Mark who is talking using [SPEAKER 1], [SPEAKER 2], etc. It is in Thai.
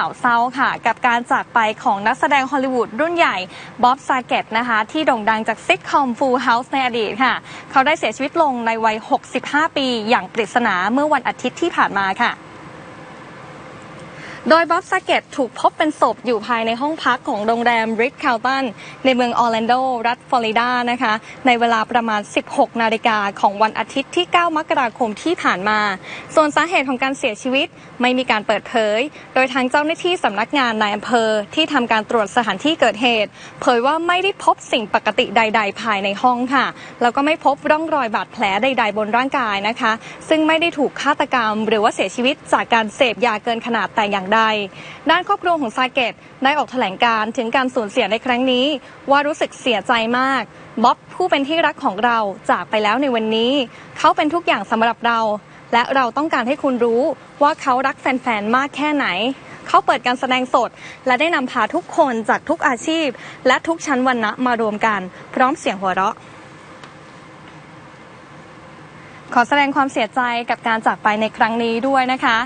[SPEAKER 1] ข่าวเศร้าค่ะ กับการจากไปของนักแสดงฮอลลีวูดรุ่นใหญ่บ๊อบซาเกตนะคะ ที่โด่งดังจากซิกคอมฟูลเฮาส์ในอดีตค่ะ เขาได้เสียชีวิตลงในวัย 65 ปีอย่างปริศนาเมื่อวันอาทิตย์ที่ผ่านมาค่ะ โดยบ๊อบซาเกตถูกพบเป็นศพอยู่ภายในห้องพักของโรงแรมริกคาลตันในเมืองออร์แลนโด รัฐฟลอริดานะคะ ในเวลาประมาณ 16 นาฬิกาของวันอาทิตย์ที่ 9 มกราคมที่ผ่านมา ส่วนสาเหตุของการเสียชีวิตไม่มีการเปิดเผย โดยทางเจ้าหน้าที่สำนักงานนายอำเภอที่ทำการตรวจสถานที่เกิดเหตุ เผยว่าไม่ได้พบสิ่งปกติใด ๆ ภายในห้องค่ะ แล้วก็ไม่พบร่องรอยบาดแผลใด ๆ บนร่างกายนะคะ ซึ่งไม่ได้ถูกฆาตกรรม หรือว่าเสียชีวิตจากการเสพยาเกินขนาดแต่อย่างใด ด้านครอบครัวของซาเกตได้ออกแถลงการถึงการสูญเสียในครั้งนี้ ว่ารู้สึกเสียใจมากบ๊อบผู้เป็นที่รักของเราจากไปแล้วในวันนี้ เขาเป็นทุกอย่างสำหรับเรา และเราต้องการให้คุณรู้ว่าเขารักแฟนๆมากแค่ไหนเขาเปิดการแสดงสด และได้นำพาทุกคนจากทุกอาชีพ และทุกชั้นวรรณะมารวมกัน พร้อมเสียงหัวเราะ ขอแสดงความเสียใจกับการจากไปในครั้งนี้ด้วยนะคะ